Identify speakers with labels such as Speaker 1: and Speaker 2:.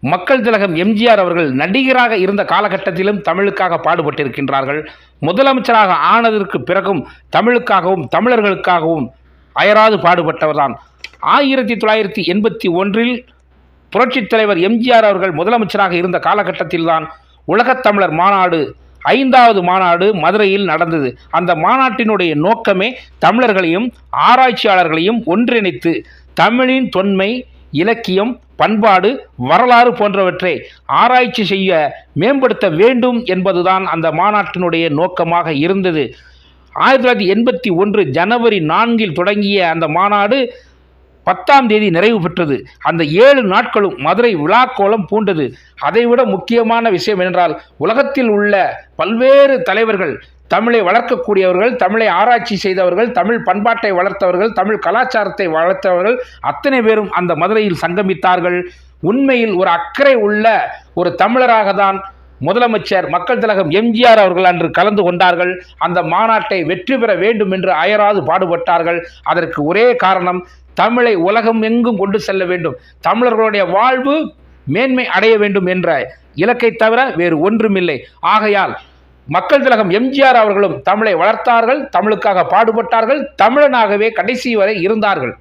Speaker 1: மக்கள் திலகம் எம்ஜிஆர் அவர்கள் நடிகராக இருந்த காலகட்டத்திலும் தமிழுக்காக பாடுபட்டிருக்கின்றார்கள். முதலமைச்சராக ஆனதற்கு பிறகும் தமிழுக்காகவும் தமிழர்களுக்காகவும் அயராது பாடுபட்டவர்தான். ஆயிரத்தி தொள்ளாயிரத்தி எண்பத்தி ஒன்றில் புரட்சித் தலைவர் எம்ஜிஆர் அவர்கள் முதலமைச்சராக இருந்த காலகட்டத்தில்தான் உலகத் தமிழர் மாநாடு ஐந்தாவது மாநாடு மதுரையில் நடந்தது. அந்த மாநாட்டினுடைய நோக்கமே தமிழர்களையும் ஆராய்ச்சியாளர்களையும் ஒன்றிணைத்து தமிழின் தொன்மை இலக்கியம் பண்பாடு வரலாறு போன்றவற்றை ஆராய்ச்சி செய்ய மேம்படுத்த வேண்டும் என்பதுதான் அந்த மாநாட்டினுடைய நோக்கமாக இருந்தது. ஆயிரத்தி தொள்ளாயிரத்தி எண்பத்தி ஒன்று ஜனவரி நான்கில் தொடங்கிய அந்த மாநாடு பத்தாம் தேதி நிறைவு பெற்றது. அந்த ஏழு நாட்களும் மதுரை விழாக்கோலம் பூண்டது. அதைவிட முக்கியமான விஷயம் என்றால் உலகத்தில் உள்ள பல்வேறு தலைவர்கள் தமிழை வளர்க்கக்கூடியவர்கள் தமிழை ஆராய்ச்சி செய்தவர்கள் தமிழ் பண்பாட்டை வளர்த்தவர்கள் தமிழ் கலாச்சாரத்தை வளர்த்தவர்கள் அத்தனை பேரும் அந்த மதுரையில் சங்கமித்தார்கள். உண்மையில் ஒரு அக்கறை உள்ள ஒரு தமிழராக தான் முதலமைச்சர் மக்கள் திலகம் எம்ஜிஆர் அவர்கள் அன்று கலந்து கொண்டார்கள். அந்த மாநாட்டை வெற்றி பெற வேண்டும் என்று அயராது பாடுபட்டார்கள். அதற்கு ஒரே காரணம் தமிழை உலகம் எங்கும் கொண்டு செல்ல வேண்டும். தமிழர்களுடைய வாழ்வு மேன்மை அடைய வேண்டும் என்ற இலக்கை தவிர வேறு ஒன்றுமில்லை. ஆகையால் மக்கள் திலகம் எம்ஜிஆர் அவர்களும் தமிழை வளர்த்தார்கள் தமிழுக்காக பாடுபட்டார்கள் தமிழனாகவே கடைசி வரை இருந்தார்கள்.